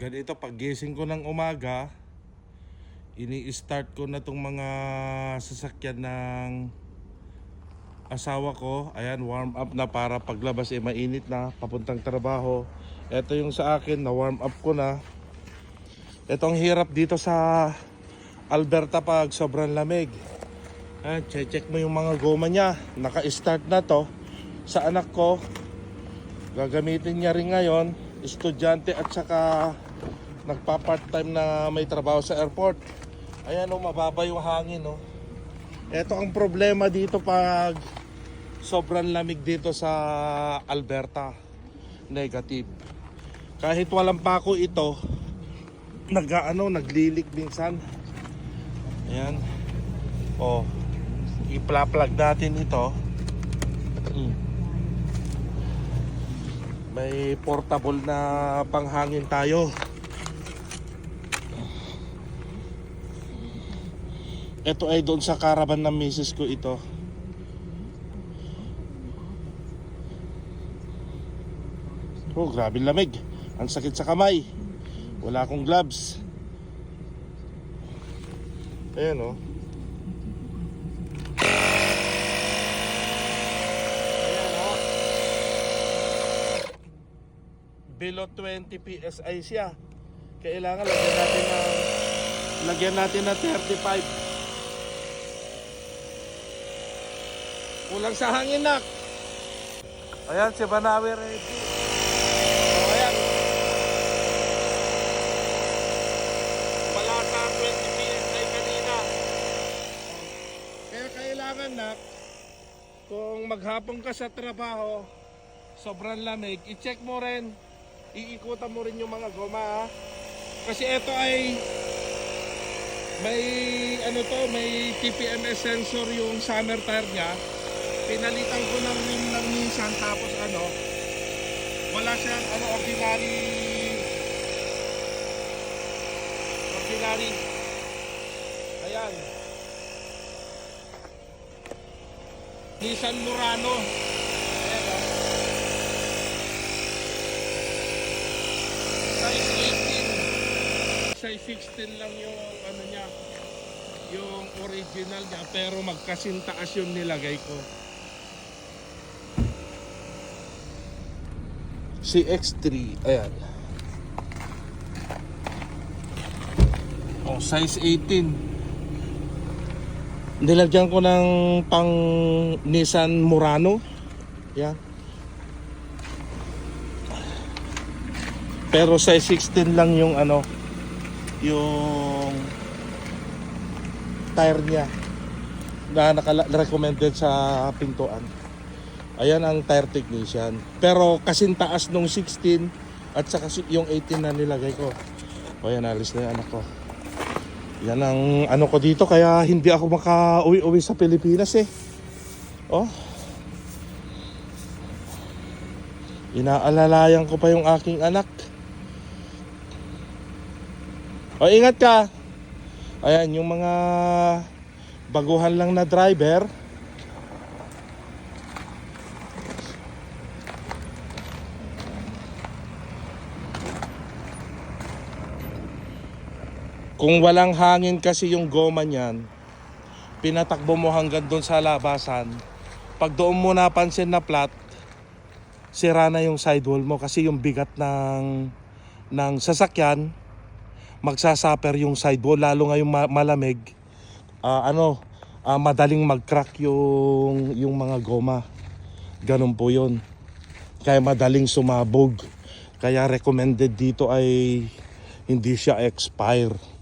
ganito pag gising ko ng umaga, ini-start ko na tong mga sasakyan ng asawa ko. Ayan, warm up na para paglabas eh mainit na papuntang trabaho. Ito yung sa akin na warm up ko na. Ito ang hirap dito sa Alberta pag sobrang lamig. Ayan, check mo yung mga goma niya. Naka-start na to. Sa anak ko, gagamitin niya rin ngayon estudyante at saka nagpa-part-time na may trabaho sa airport. Ayan o, mababa yung hangin o. Ito ang problema dito pag sobrang lamig dito sa Alberta. Negative. Kahit walang pako ito, nag ano, naglilik minsan. Ayan. O, ipla-plug natin ito. Mm may portable na panghangin tayo. Ito ay doon sa caravan ng misis ko ito. Oh, grabe lamig. Ang sakit sa kamay. Wala akong gloves. Ayan oh. Below 20 PSI siya. Kailangan lagyan natin ng lagyan natin ng 35. Kulang sa hangin nak. Ayan si Banawi ready. O, ayan. Wala sa 20 PSI kanina. Kaya kailangan nak kung maghapon ka sa trabaho, sobrang lamig, i-check mo rin, iikutan mo rin yung mga goma ha. Kasi ito ay may ano to, may TPMS sensor yung summer tire niya. Pinalitan ko ng rim ng minsan tapos ano, wala siyang ano ordinary ordinary. Ayan. Nissan Murano. Ayan oh. size 18 size 16 lang yung ano niya yung original niya pero magkasintaas yung nilagay ko CX3 ayan. Oh size 18 nilagyan ko ng pang Nissan Murano. Yan Pero size 16 lang yung ano, yung tire niya na naka-recommended sa pintuan. Ayan ang tire technician. Pero kasing taas nung 16 at saka yung 18 na nilagay ko. O yan, alis na yung anak ko. Yan ang ano ko dito kaya hindi ako maka-uwi-uwi sa Pilipinas eh. Oh. Inaalalayan ko pa yung aking anak. O ingat ka. Ayan, yung mga baguhan lang na driver. Kung walang hangin kasi yung goma niyan, pinatakbo mo hanggang doon sa labasan. Pag doon mo napansin na flat, sira na yung sidewall mo kasi yung bigat ng ng sasakyan magsasaper yung sidewall lalo ngayong ma- malamig. Ah, ano ah, madaling mag-crack yung yung mga goma. Ganun po yun. Kaya madaling sumabog. Kaya recommended dito ay hindi siya expire